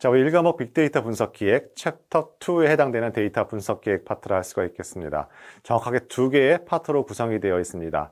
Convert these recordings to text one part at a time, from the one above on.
자, 우리 1과목 빅데이터 분석 기획 챕터 2에 해당되는 데이터 분석 기획 파트를 할 수가 있겠습니다. 정확하게 두 개의 파트로 구성이 되어 있습니다.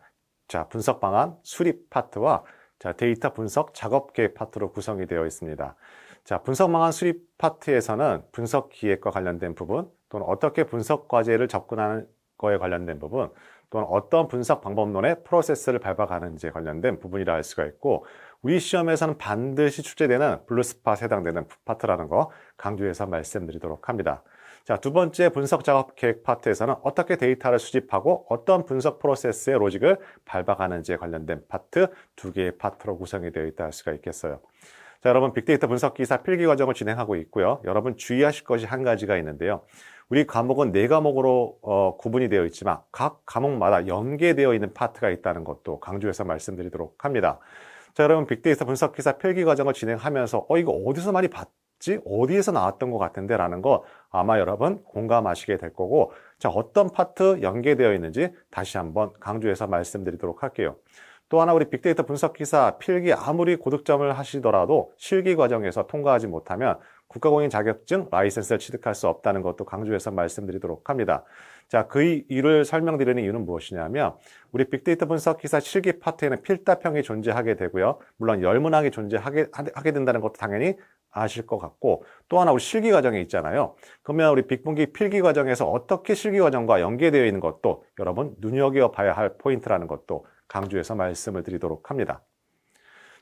자, 분석 방안 수립 파트와 자, 데이터 분석 작업 계획 파트로 구성이 되어 있습니다. 자, 분석 방안 수립 파트에서는 분석 기획과 관련된 부분 또는 어떻게 분석 과제를 접근하는 거에 관련된 부분 또는 어떤 분석 방법론의 프로세스를 밟아가는지에 관련된 부분이라 할 수가 있고 우리 시험에서는 반드시 출제되는 블루스팟에 해당되는 파트라는 거 강조해서 말씀드리도록 합니다. 자, 두 번째 분석 작업 계획 파트에서는 어떻게 데이터를 수집하고 어떤 분석 프로세스의 로직을 밟아가는지에 관련된 파트 두 개의 파트로 구성이 되어 있다 할 수가 있겠어요. 자, 여러분 빅데이터 분석 기사 필기 과정을 진행하고 있고요. 여러분 주의하실 것이 한 가지가 있는데요. 우리 과목은 네 과목으로 어, 구분이 되어 있지만 각 과목마다 연계되어 있는 파트가 있다는 것도 강조해서 말씀드리도록 합니다. 자, 여러분 빅데이터 분석 기사 필기 과정을 진행하면서 어 이거 어디서 많이 봤지? 어디에서 나왔던 것 같은데 라는 거 아마 여러분 공감하시게 될 거고 자, 어떤 파트 연계되어 있는지 다시 한번 강조해서 말씀드리도록 할게요. 또 하나 우리 빅데이터 분석 기사 필기 아무리 고득점을 하시더라도 실기 과정에서 통과하지 못하면 국가공인 자격증 라이센스를 취득할 수 없다는 것도 강조해서 말씀드리도록 합니다. 자, 그 이유를 설명드리는 이유는 무엇이냐면 우리 빅데이터 분석 기사 실기 파트에는 필답형이 존재하게 되고요. 물론 열문항이 존재하게 하게 된다는 것도 당연히 아실 것 같고 또 하나 우리 실기 과정에 있잖아요. 그러면 우리 빅분기 필기 과정에서 어떻게 실기 과정과 연계되어 있는 것도 여러분 눈여겨 봐야 할 포인트라는 것도 강조해서 말씀을 드리도록 합니다.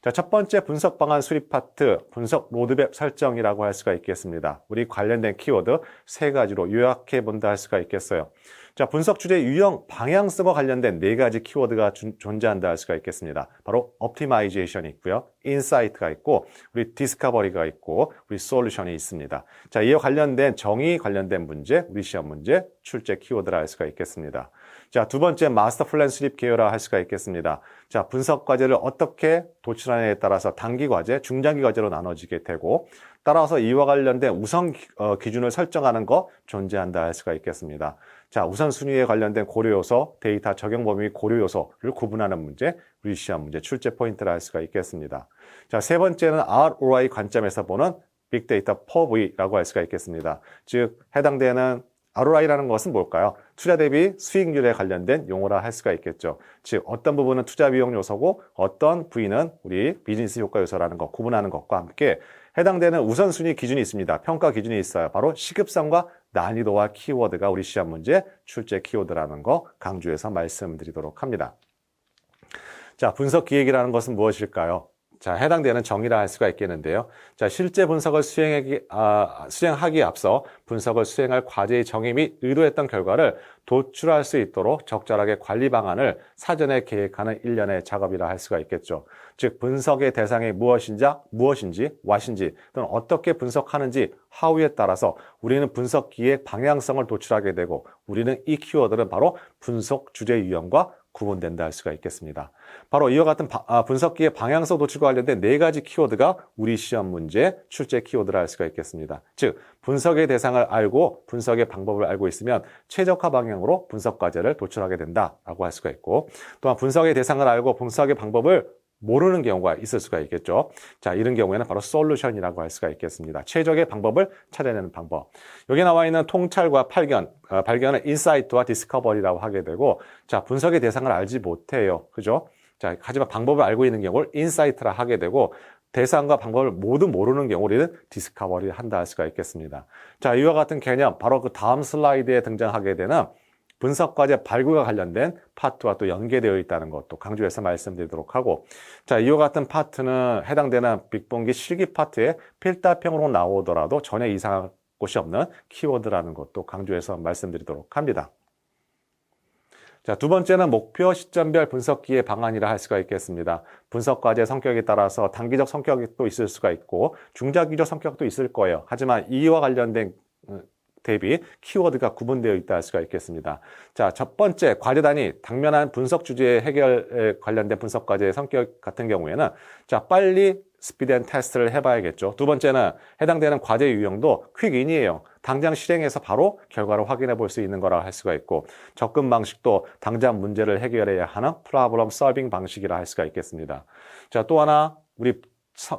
자, 첫 번째 분석 방안 수립 파트, 분석 로드맵 설정이라고 할 수가 있겠습니다. 우리 관련된 키워드 세 가지로 요약해 본다 할 수가 있겠어요. 자, 분석 주제 유형, 방향성과 관련된 네 가지 키워드가 주, 존재한다 할 수가 있겠습니다. 바로 옵티마이제이션이 있고요. 인사이트가 있고, 우리 디스커버리가 있고, 우리 솔루션이 있습니다. 자, 이와 관련된 정의 관련된 문제, 우리 시험 문제, 출제 키워드라 할 수가 있겠습니다. 자, 두 번째 마스터 플랜 수립 계열화 할 수가 있겠습니다. 자, 분석 과제를 어떻게 도출하느냐에 따라서 단기 과제, 중장기 과제로 나눠지게 되고 따라서 이와 관련된 우선 어, 기준을 설정하는 거 존재한다 할 수가 있겠습니다. 자, 우선순위에 관련된 고려 요소, 데이터 적용 범위 고려 요소를 구분하는 문제, 우리 시험 문제 출제 포인트를 할 수가 있겠습니다. 자, 세 번째는 ROI 관점에서 보는 빅데이터 퍼브이라고 할 수가 있겠습니다. 즉, 해당되는 ROI라는 것은 뭘까요? 투자 대비 수익률에 관련된 용어라 할 수가 있겠죠. 즉 어떤 부분은 투자 비용 요소고 어떤 부위는 우리 비즈니스 효과 요소라는 것 구분하는 것과 함께 해당되는 우선순위 기준이 있습니다. 평가 기준이 있어요. 바로 시급성과 난이도와 키워드가 우리 시험 문제 출제 키워드라는 거 강조해서 말씀드리도록 합니다. 자, 분석 기획이라는 것은 무엇일까요? 자, 해당되는 정의라 할 수가 있겠는데요. 자, 실제 분석을 수행하기, 아, 수행하기에 앞서 분석을 수행할 과제의 정의 및 의도했던 결과를 도출할 수 있도록 적절하게 관리 방안을 사전에 계획하는 일련의 작업이라 할 수가 있겠죠. 즉, 분석의 대상이 무엇인지, 무엇인지, 왓인지, 또는 어떻게 분석하는지, 하우에 따라서 우리는 분석 기획 방향성을 도출하게 되고, 우리는 이 키워드는 바로 분석 주제 유형과 구분된다 할 수가 있겠습니다. 바로 이와 같은 아, 분석기의 방향성 도출과 관련된 네 가지 키워드가 우리 시험 문제 출제 키워드라 할 수가 있겠습니다. 즉 분석의 대상을 알고 분석의 방법을 알고 있으면 최적화 방향으로 분석 과제를 도출하게 된다라고 할 수가 있고 또한 분석의 대상을 알고 분석의 방법을 모르는 경우가 있을 수가 있겠죠. 자, 이런 경우에는 바로 솔루션이라고 할 수가 있겠습니다. 최적의 방법을 찾아내는 방법. 여기 나와 있는 통찰과 발견, 어, 발견은 인사이트와 디스커버리라고 하게 되고, 자, 분석의 대상을 알지 못해요. 그죠? 자, 하지만 방법을 알고 있는 경우를 인사이트라 하게 되고, 대상과 방법을 모두 모르는 경우 우리는 디스커버리를 한다 할 수가 있겠습니다. 자, 이와 같은 개념, 바로 그 다음 슬라이드에 등장하게 되는 분석과제 발굴과 관련된 파트와 또 연계되어 있다는 것도 강조해서 말씀드리도록 하고 자 이와 같은 파트는 해당되는 빅본기 실기 파트에 필답형으로 나오더라도 전혀 이상한 곳이 없는 키워드라는 것도 강조해서 말씀드리도록 합니다. 자, 두 번째는 목표 시점별 분석기의 방안이라 할 수가 있겠습니다. 분석 과제 성격에 따라서 단기적 성격이 또 있을 수가 있고 중장기적 성격도 있을 거예요. 하지만 이와 관련된 대비 키워드가 구분되어 있다 할 수가 있겠습니다. 자, 첫 번째 과제 단위 당면한 분석 주제 해결에 관련된 분석 과제의 성격 같은 경우에는 자, 빨리 스피드 앤 테스트를 해봐야겠죠. 두 번째는 해당되는 과제 유형도 퀵인이에요. 당장 실행해서 바로 결과를 확인해 볼 수 있는 거라 할 수가 있고 접근 방식도 당장 문제를 해결해야 하는 프로블럼 서빙 방식이라 할 수가 있겠습니다. 자, 또 하나 우리 서-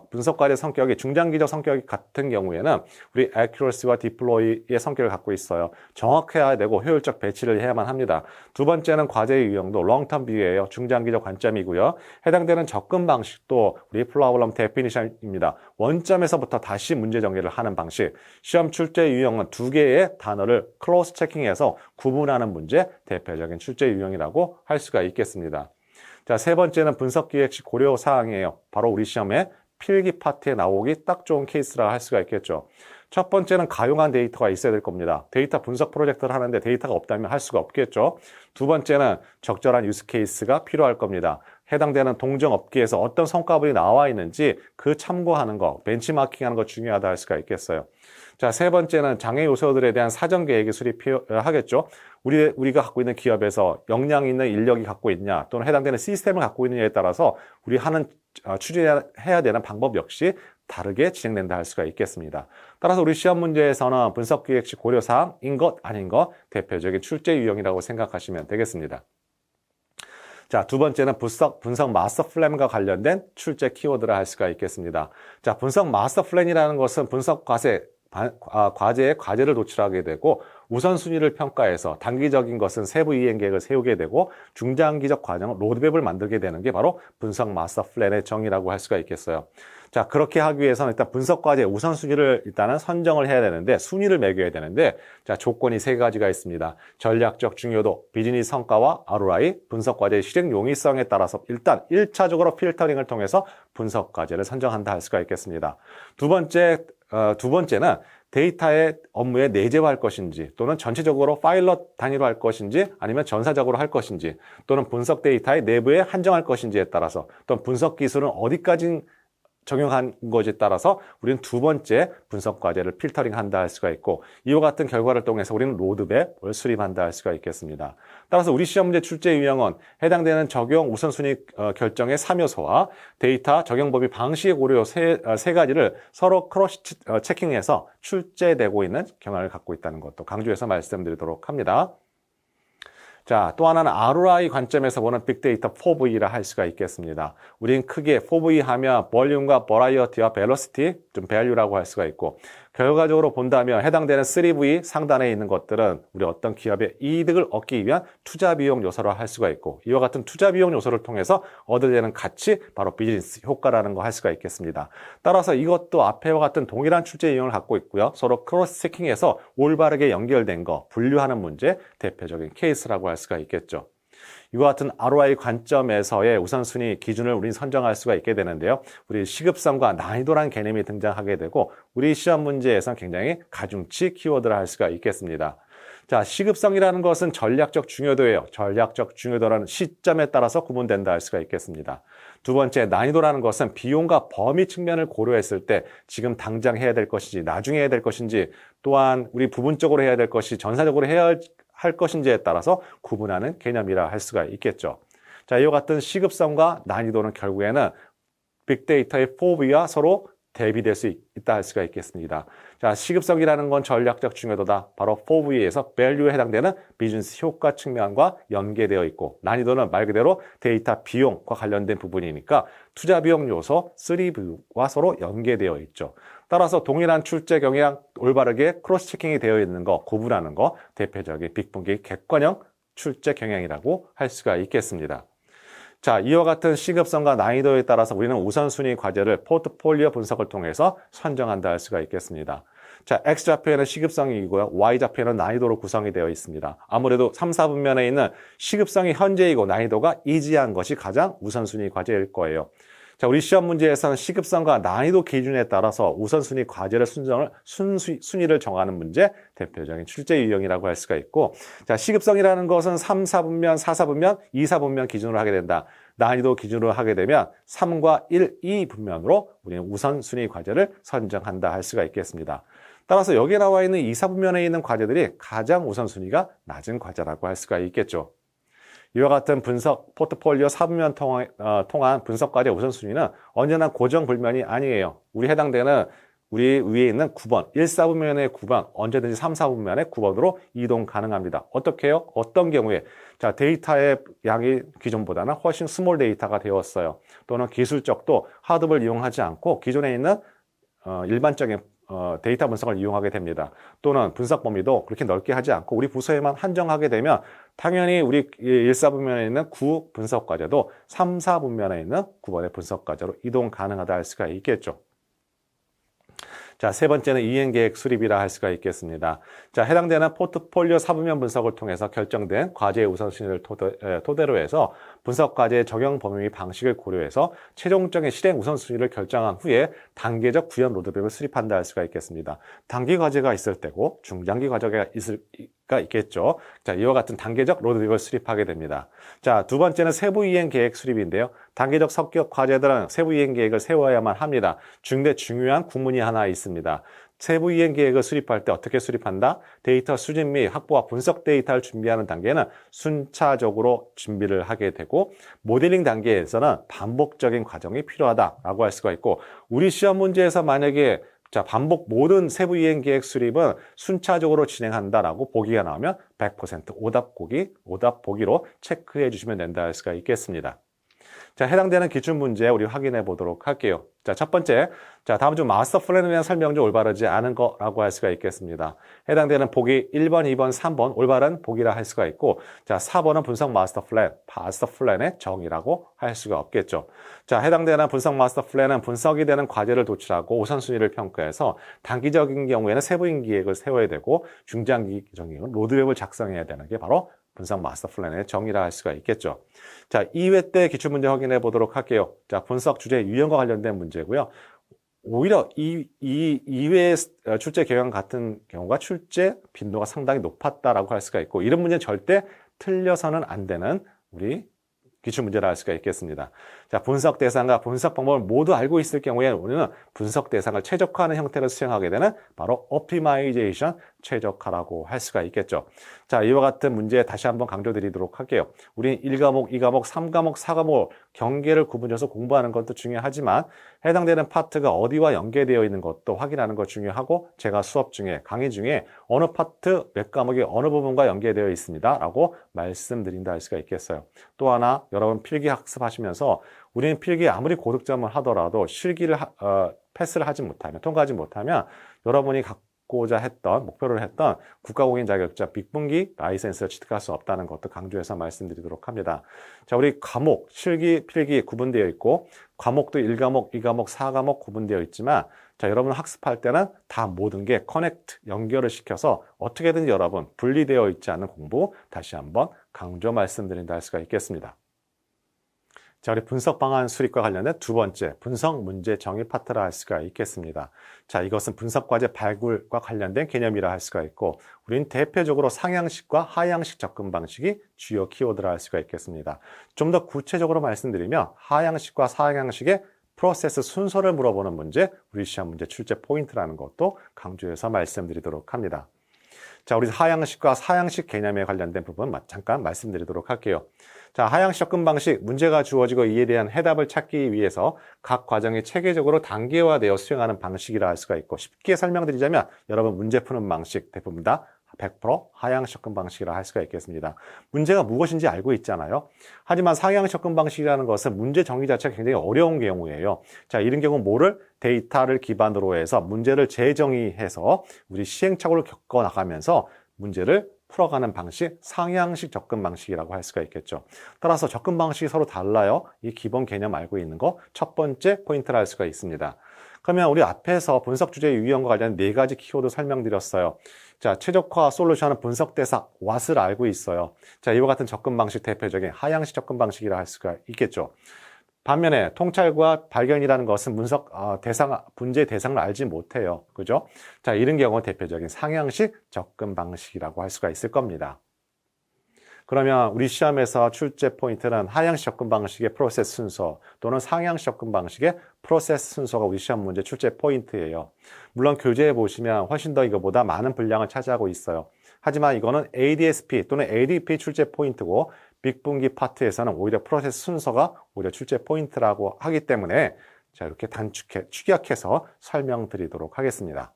분석 과제 성격이 중장기적 성격이 같은 경우에는 우리 accuracy와 deploy의 성격을 갖고 있어요. 정확해야 되고 효율적 배치를 해야만 합니다. 두 번째는 과제의 유형도 long-term view예요. 중장기적 관점이고요. 해당되는 접근 방식도 우리 problem definition입니다. 원점에서부터 다시 문제 전개를 하는 방식. 시험 출제 유형은 두 개의 단어를 close checking해서 구분하는 문제, 대표적인 출제 유형이라고 할 수가 있겠습니다. 자, 세 번째는 분석 기획 시 고려 사항이에요. 바로 우리 시험에 필기 파트에 나오기 딱 좋은 케이스라 할 수가 있겠죠. 첫 번째는 가용한 데이터가 있어야 될 겁니다. 데이터 분석 프로젝트를 하는데 데이터가 없다면 할 수가 없겠죠. 두 번째는 적절한 유스 케이스가 필요할 겁니다. 해당되는 동종 업계에서 어떤 성과물이 나와 있는지 그 참고하는 거, 벤치마킹하는 거 중요하다 할 수가 있겠어요. 자, 세 번째는 장애 요소들에 대한 사전 계획이 수립하겠죠. 우리, 우리가 갖고 있는 기업에서 역량 있는 인력이 갖고 있냐, 또는 해당되는 시스템을 갖고 있느냐에 따라서 우리 하는, 어, 추진해야 되는 방법 역시 다르게 진행된다 할 수가 있겠습니다. 따라서 우리 시험 문제에서는 분석 기획 시 고려사항인 것, 아닌 것, 대표적인 출제 유형이라고 생각하시면 되겠습니다. 자, 두 번째는 분석, 분석 마스터 플랜과 관련된 출제 키워드를 할 수가 있겠습니다. 자, 분석 마스터 플랜이라는 것은 분석 바- 아, 과제에 과제를 도출하게 되고 우선순위를 평가해서 단기적인 것은 세부 이행 계획을 세우게 되고 중장기적 과정 로드맵을 만들게 되는 게 바로 분석 마스터 플랜의 정의라고 할 수가 있겠어요. 자, 그렇게 하기 위해서는 일단 분석 과제 우선순위를 일단은 선정을 해야 되는데 순위를 매겨야 되는데 자, 조건이 세 가지가 있습니다. 전략적 중요도, 비즈니스 성과와 ROI, 분석 과제의 실행 용이성에 따라서 일단 1차적으로 필터링을 통해서 분석 과제를 선정한다 할 수가 있겠습니다. 두 번째 어, 두 번째는 데이터의 업무에 내재화할 것인지 또는 전체적으로 파일럿 단위로 할 것인지 아니면 전사적으로 할 것인지 또는 분석 데이터의 내부에 한정할 것인지에 따라서 또는 분석 기술은 어디까지 적용한 것에 따라서 우리는 두 번째 분석 과제를 필터링한다 할 수가 있고 이와 같은 결과를 통해서 우리는 로드맵을 수립한다 할 수가 있겠습니다. 따라서 우리 시험 문제 출제 유형은 해당되는 적용 우선순위 어, 결정의 3요소와 데이터 적용 범위 방식의 고려 세, 어, 세 가지를 서로 크로스 치- 어, 체킹해서 출제되고 있는 경향을 갖고 있다는 것도 강조해서 말씀드리도록 합니다. 자, 또 하나는 ROI 관점에서 보는 빅데이터 4V라 할 수가 있겠습니다. 우린 크게 4V 하면 볼륨과 버라이어티와 벨로시티, 좀 밸류라고 할 수가 있고 결과적으로 본다면 해당되는 3V 상단에 있는 것들은 우리 어떤 기업의 이득을 얻기 위한 투자 비용 요소로 할 수가 있고 이와 같은 투자 비용 요소를 통해서 얻어내는 가치 바로 비즈니스 효과라는 거 할 수가 있겠습니다. 따라서 이것도 앞에와 같은 동일한 출제 유형을 갖고 있고요. 서로 크로스 체킹해서 올바르게 연결된 거 분류하는 문제 대표적인 케이스라고 할 수가 있겠죠. 이와 같은 ROI 관점에서의 우선순위 기준을 우리는 선정할 수가 있게 되는데요. 우리 시급성과 난이도란 개념이 등장하게 되고 우리 시험 문제에서 굉장히 가중치 키워드를 할 수가 있겠습니다. 자, 시급성이라는 것은 전략적 중요도예요. 전략적 중요도라는 시점에 따라서 구분된다 할 수가 있겠습니다. 두 번째, 난이도라는 것은 비용과 범위 측면을 고려했을 때 지금 당장 해야 될 것인지, 나중에 해야 될 것인지, 또한 우리 부분적으로 해야 될 것이 전사적으로 해야 할- 할 것인지에 따라서 구분하는 개념이라 할 수가 있겠죠. 자, 이와 같은 시급성과 난이도는 결국에는 빅데이터의 4V와 서로 대비될 수 있- 있다 할 수가 있겠습니다. 자, 시급성이라는 건 전략적 중요도다. 바로 4V에서 value에 해당되는 비즈니스 효과 측면과 연계되어 있고 난이도는 말 그대로 데이터 비용과 관련된 부분이니까 투자 비용 요소 3V와 서로 연계되어 있죠. 따라서 동일한 출제 경향 올바르게 크로스 체킹이 되어 있는 거, 구분하는 거 대표적인 빅분기 객관형 출제 경향이라고 할 수가 있겠습니다. 자, 이와 같은 시급성과 난이도에 따라서 우리는 우선순위 과제를 포트폴리오 분석을 통해서 선정한다 할 수가 있겠습니다. 자, X좌표에는 시급성이고요. Y좌표에는 난이도로 구성이 되어 있습니다. 아무래도 3, 4분면에 있는 시급성이 현재이고 난이도가 이지한 것이 가장 우선순위 과제일 거예요. 자, 우리 시험 문제에서는 시급성과 난이도 기준에 따라서 우선순위 과제를 순정을, 순수, 순위를 정하는 문제, 대표적인 출제 유형이라고 할 수가 있고, 자, 시급성이라는 것은 3, 4분면, 4, 4분면, 2, 4분면 기준으로 하게 된다. 난이도 기준으로 하게 되면 3과 1, 2 분면으로 우리는 우선순위 과제를 선정한다 할 수가 있겠습니다. 따라서 여기에 나와 있는 2, 4분면에 있는 과제들이 가장 우선순위가 낮은 과제라고 할 수가 있겠죠. 이와 같은 분석 포트폴리오 4분면 통한, 어, 통한 분석 과제 우선순위는 언제나 고정 불면이 아니에요. 우리 해당되는 우리 위에 있는 9번, 1, 4분면의 9번, 언제든지 3, 4분면의 9번으로 이동 가능합니다. 어떻게 해요? 어떤 경우에? 자, 데이터의 양이 기존보다는 훨씬 스몰 데이터가 되었어요. 또는 기술적도 하드를 이용하지 않고 기존에 있는 어, 일반적인 어, 데이터 분석을 이용하게 됩니다. 또는 분석 범위도 그렇게 넓게 하지 않고 우리 부서에만 한정하게 되면 당연히 우리 1, 4분면에 있는 9 분석 과제도 3, 4분면에 있는 9번의 분석 과제로 이동 가능하다 할 수가 있겠죠. 자, 세 번째는 이행 계획 수립이라 할 수가 있겠습니다. 자, 해당되는 포트폴리오 사부면 분석을 통해서 결정된 과제의 우선순위를 토대, 로 해서 분석 과제의 적용 범위 및 방식을 고려해서 최종적인 실행 우선순위를 결정한 후에 단계적 구현 로드맵을 수립한다 할 수가 있겠습니다. 단기 과제가 있을 때고 중장기 과제가 있을 가 있겠죠. 자, 이와 같은 단계적 로드맵을 수립하게 됩니다. 자, 두 번째는 세부 이행 계획 수립인데요. 단계적 성격 과제들은 세부 이행 계획을 세워야만 합니다. 중대 중요한 구문이 하나 있습니다. 세부 이행 계획을 수립할 때 어떻게 수립한다? 데이터 수집 및 확보와 분석 데이터를 준비하는 단계는 순차적으로 준비를 하게 되고 모델링 단계에서는 반복적인 과정이 필요하다라고 할 수가 있고 우리 시험 문제에서 만약에 자, 반복 모든 세부 이행 계획 수립은 순차적으로 진행한다라고 보기가 나오면 100% 오답 보기, 오답 보기로 체크해 주시면 된다 할 수가 있겠습니다. 자, 해당되는 기출 문제 우리 확인해 보도록 할게요. 자, 첫 번째. 자, 다음 중 마스터 플랜에 대한 설명 중 올바르지 않은 거라고 할 수가 있겠습니다. 해당되는 보기 1번, 2번, 3번 올바른 보기라 할 수가 있고, 자, 4번은 분석 마스터 플랜, 마스터 플랜의 정의라고 할 수가 없겠죠. 자, 해당되는 분석 마스터 플랜은 분석이 되는 과제를 도출하고 우선순위를 평가해서 단기적인 경우에는 세부인 기획을 세워야 되고, 중장기 경우에는 로드맵을 작성해야 되는 게 바로 분석 마스터 플랜의 정의라 할 수가 있겠죠. 자, 2회 때 기출문제 확인해 보도록 할게요. 자, 분석 주제 유형과 관련된 문제고요. 오히려 이, 이 2회 출제 경향 같은 경우가 출제 빈도가 상당히 높았다라고 할 수가 있고, 이런 문제는 절대 틀려서는 안 되는 우리 기출 문제라 할 수가 있겠습니다. 자, 분석 대상과 분석 방법을 모두 알고 있을 경우에 우리는 분석 대상을 최적화하는 형태를 수행하게 되는 바로 optimization 최적화라고 할 수가 있겠죠. 자, 이와 같은 문제 다시 한번 강조드리도록 할게요. 우리 1과목, 2과목, 3과목, 4과목 경계를 구분해서 공부하는 것도 중요하지만 해당되는 파트가 어디와 연계되어 있는 것도 확인하는 것 중요하고 제가 수업 중에 강의 중에 어느 파트 몇 과목이 어느 부분과 연계되어 있습니다. 라고 말씀드린다 할 수가 있겠어요. 또 하나 여러분 필기 학습하시면서 우리는 필기 아무리 고득점을 하더라도 실기를 하, 어, 패스를 하지 못하면 통과하지 못하면 여러분이 갖고자 했던 목표를 했던 국가공인 자격자 빅분기 라이센스를 취득할 수 없다는 것도 강조해서 말씀드리도록 합니다. 자, 우리 과목 실기 필기 구분되어 있고 과목도 1과목, 2과목, 4과목 구분되어 있지만 자, 여러분 학습할 때는 다 모든 게 커넥트 연결을 시켜서 어떻게든 여러분 분리되어 있지 않은 공부 다시 한번 강조 말씀드린다 할 수가 있겠습니다. 자, 우리 분석 방안 수립과 관련된 두 번째 분석 문제 정의 파트라 할 수가 있겠습니다. 자, 이것은 분석 과제 발굴과 관련된 개념이라 할 수가 있고, 우리는 대표적으로 상향식과 하향식 접근 방식이 주요 키워드라 할 수가 있겠습니다. 좀 더 구체적으로 말씀드리면 하향식과 상향식의 프로세스 순서를 물어보는 문제, 우리 시험 문제 출제 포인트라는 것도 강조해서 말씀드리도록 합니다. 자, 우리 하향식과 사양식 개념에 관련된 부분 잠깐 말씀드리도록 할게요. 자, 하향식 접근 방식, 문제가 주어지고 이에 대한 해답을 찾기 위해서 각 과정이 체계적으로 단계화되어 수행하는 방식이라 할 수가 있고 쉽게 설명드리자면 여러분 문제 푸는 방식 대부분 다 100% 하향 접근 방식이라 할 수가 있겠습니다. 문제가 무엇인지 알고 있잖아요. 하지만 상향 접근 방식이라는 것은 문제 정의 자체가 굉장히 어려운 경우예요. 자, 이런 경우 뭐를 데이터를 기반으로 해서 문제를 재정의해서 우리 시행착오를 겪어 나가면서 문제를 풀어가는 방식, 상향식 접근 방식이라고 할 수가 있겠죠. 따라서 접근 방식이 서로 달라요. 이 기본 개념 알고 있는 거 첫 번째 포인트라 할 수가 있습니다. 그러면 우리 앞에서 분석 주제 유형과 관련 네 가지 키워드 설명드렸어요. 자, 최적화 솔루션은 분석 대상, 왓을 알고 있어요. 자, 이와 같은 접근 방식 대표적인 하향식 접근 방식이라 할 수가 있겠죠. 반면에 통찰과 발견이라는 것은 분석 어, 대상 문제 대상을 알지 못해요. 그죠? 자, 이런 경우 대표적인 상향식 접근 방식이라고 할 수가 있을 겁니다. 그러면 우리 시험에서 출제 포인트는 하향식 접근 방식의 프로세스 순서 또는 상향식 접근 방식의 프로세스 순서가 우리 시험 문제 출제 포인트예요. 물론 교재에 보시면 훨씬 더 이거보다 많은 분량을 차지하고 있어요. 하지만 이거는 ADSP 또는 ADP 출제 포인트고 빅분기 파트에서는 오히려 프로세스 순서가 오히려 출제 포인트라고 하기 때문에 자, 이렇게 단축해, 축약해서 설명드리도록 하겠습니다.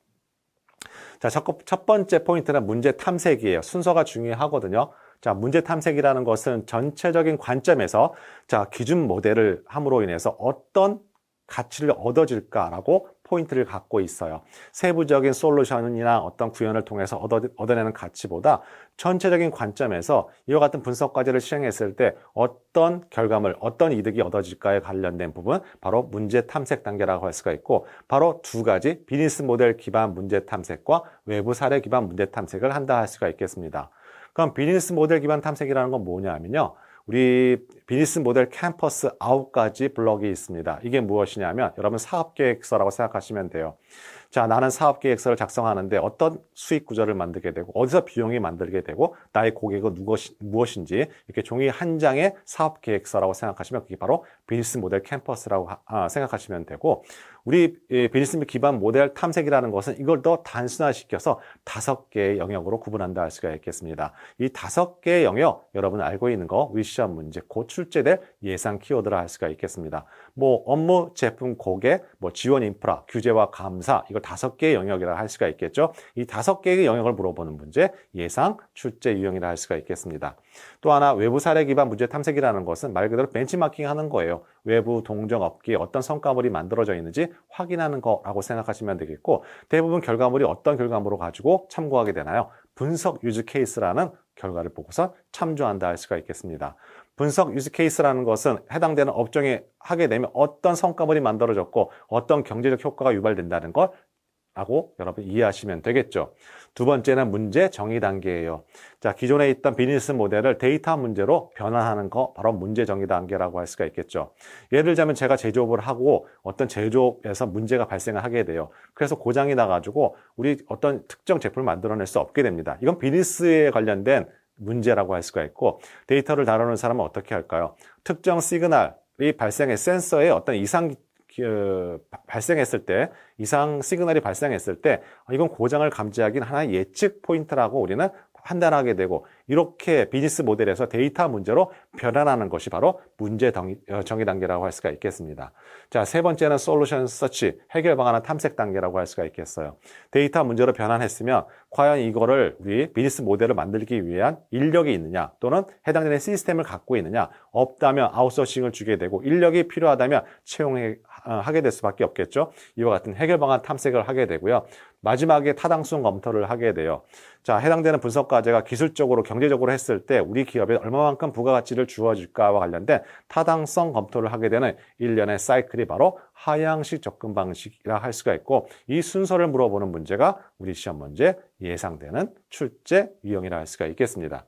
자, 첫, 첫 번째 포인트는 문제 탐색이에요. 순서가 중요하거든요. 자, 문제 탐색이라는 것은 전체적인 관점에서 자, 기준 모델을 함으로 인해서 어떤 가치를 얻어질까라고 포인트를 갖고 있어요. 세부적인 솔루션이나 어떤 구현을 통해서 얻어, 얻어내는 가치보다 전체적인 관점에서 이와 같은 분석 과제를 실행했을 때 어떤 결과물, 어떤 이득이 얻어질까에 관련된 부분, 바로 문제 탐색 단계라고 할 수가 있고, 바로 두 가지 비즈니스 모델 기반 문제 탐색과 외부 사례 기반 문제 탐색을 한다 할 수가 있겠습니다. 그럼 비즈니스 모델 기반 탐색이라는 건 뭐냐면요. 우리 비즈니스 모델 캠퍼스 아홉 가지 블럭이 있습니다. 이게 무엇이냐면 여러분 사업계획서라고 생각하시면 돼요. 자, 나는 사업계획서를 작성하는데 어떤 수익 구조를 만들게 되고 어디서 비용이 만들게 되고 나의 고객은 무엇이, 무엇인지 이렇게 종이 한 장의 사업계획서라고 생각하시면 그게 바로 비즈니스 모델 캠퍼스라고 아, 생각하시면 되고 우리 비즈니스 기반 모델 탐색이라는 것은 이걸 더 단순화시켜서 다섯 개의 영역으로 구분한다 할 수가 있겠습니다. 이 다섯 개의 영역 여러분 알고 있는 거 시험 문제 곧 출제될 예상 키워드라 할 수가 있겠습니다. 뭐 업무, 제품, 고객, 뭐 지원 인프라, 규제와 감사 이걸 다섯 개의 영역이라 할 수가 있겠죠. 이 다섯 개의 영역을 물어보는 문제 예상 출제 유형이라 할 수가 있겠습니다. 또 하나 외부 사례 기반 문제 탐색이라는 것은 말 그대로 벤치마킹 하는 거예요. 외부 동정 업계에 어떤 성과물이 만들어져 있는지 확인하는 거라고 생각하시면 되겠고 대부분 결과물이 어떤 결과물을 가지고 참고하게 되나요? 분석 유즈 케이스라는 결과를 보고서 참조한다 할 수가 있겠습니다. 분석 유즈 케이스라는 것은 해당되는 업종에 하게 되면 어떤 성과물이 만들어졌고 어떤 경제적 효과가 유발된다는 걸 라고 여러분 이해하시면 되겠죠. 두 번째는 문제 정의 단계예요. 자, 기존에 있던 비즈니스 모델을 데이터 문제로 변환하는 거 바로 문제 정의 단계라고 할 수가 있겠죠. 예를 들자면 제가 제조업을 하고 어떤 제조업에서 문제가 발생을 하게 돼요. 그래서 고장이 나가지고 우리 어떤 특정 제품을 만들어낼 수 없게 됩니다. 이건 비즈니스에 관련된 문제라고 할 수가 있고 데이터를 다루는 사람은 어떻게 할까요? 특정 시그널 이 발생해 센서에 어떤 이상 그, 발생했을 때 이상 시그널이 발생했을 때 이건 고장을 감지하기는 하나의 예측 포인트라고 우리는 판단하게 되고 이렇게 비즈니스 모델에서 데이터 문제로 변환하는 것이 바로 문제 어, 정의 단계라고 할 수가 있겠습니다. 자, 세 번째는 솔루션 서치, 해결 방안의 탐색 단계라고 할 수가 있겠어요. 데이터 문제로 변환했으면 과연 이거를 우리 비즈니스 모델을 만들기 위한 인력이 있느냐 또는 해당되는 시스템을 갖고 있느냐 없다면 아웃소싱을 주게 되고 인력이 필요하다면 채용하게 어, 될 수밖에 없겠죠. 이와 같은 해결 방안 탐색을 하게 되고요. 마지막에 타당성 검토를 하게 돼요. 자, 해당되는 분석 과제가 기술적으로 경제적으로 했을 때 우리 기업에 얼마만큼 부가가치를 주어질까와 관련된 타당성 검토를 하게 되는 일련의 사이클이 바로 하향식 접근 방식이라 할 수가 있고 이 순서를 물어보는 문제가 우리 시험 문제 예상되는 출제 유형이라 할 수가 있겠습니다.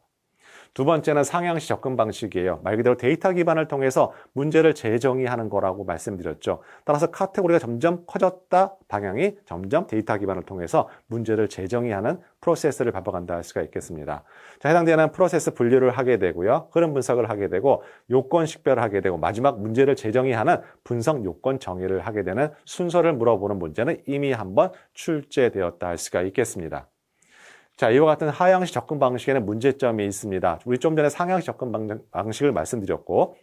두 번째는 상향식 접근 방식이에요. 말 그대로 데이터 기반을 통해서 문제를 재정의하는 거라고 말씀드렸죠. 따라서 카테고리가 점점 커졌다 방향이 점점 데이터 기반을 통해서 문제를 재정의하는 프로세스를 밟아간다 할 수가 있겠습니다. 자, 해당되는 프로세스 분류를 하게 되고요. 흐름 분석을 하게 되고 요건 식별을 하게 되고 마지막 문제를 재정의하는 분석 요건 정의를 하게 되는 순서를 물어보는 문제는 이미 한번 출제되었다 할 수가 있겠습니다. 자, 이와 같은 하향식 접근 방식에는 문제점이 있습니다. 우리 좀 전에 상향식 접근 방식을 말씀드렸고,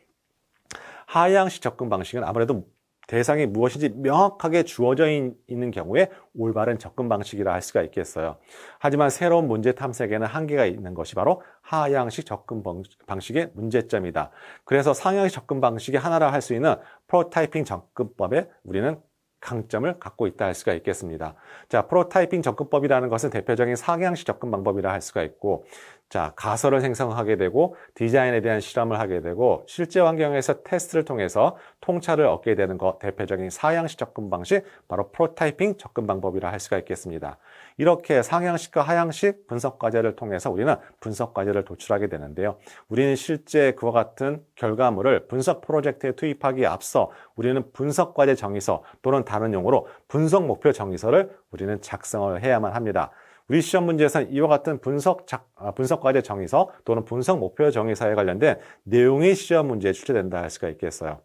하향식 접근 방식은 아무래도 대상이 무엇인지 명확하게 주어져 있는 경우에 올바른 접근 방식이라 할 수가 있겠어요. 하지만 새로운 문제 탐색에는 한계가 있는 것이 바로 하향식 접근 방식의 문제점이다. 그래서 상향식 접근 방식이 하나라 할 수 있는 프로타이핑 접근법에 우리는 강점을 갖고 있다 할 수가 있겠습니다. 자, 프로타이핑 접근법이라는 것은 대표적인 상향식 접근 방법이라 할 수가 있고, 자, 가설을 생성하게 되고, 디자인에 대한 실험을 하게 되고, 실제 환경에서 테스트를 통해서 통찰을 얻게 되는 것, 대표적인 사양식 접근 방식, 바로 프로타이핑 접근 방법이라 할 수가 있겠습니다. 이렇게 상향식과 하향식 분석 과제를 통해서 우리는 분석 과제를 도출하게 되는데요. 우리는 실제 그와 같은 결과물을 분석 프로젝트에 투입하기에 앞서 우리는 분석 과제 정의서 또는 다른 용어로 분석 목표 정의서를 우리는 작성을 해야만 합니다. 우리 시험 문제에서는 이와 같은 분석 작, 아, 분석 과제 정의서 또는 분석 목표 정의서에 관련된 내용이 시험 문제에 출제된다 할 수가 있겠어요.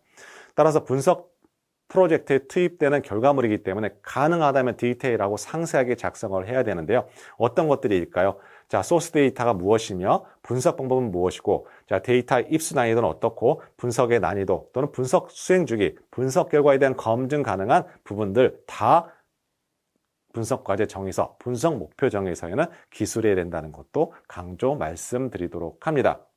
따라서 분석 프로젝트에 투입되는 결과물이기 때문에 가능하다면 디테일하고 상세하게 작성을 해야 되는데요. 어떤 것들일까요? 자, 소스 데이터가 무엇이며 분석 방법은 무엇이고 자, 데이터 입수 난이도는 어떻고 분석의 난이도 또는 분석 수행 주기, 분석 결과에 대한 검증 가능한 부분들 다 분석 과제 정의서, 분석 목표 정의서에는 기술해야 된다는 것도 강조 말씀드리도록 합니다.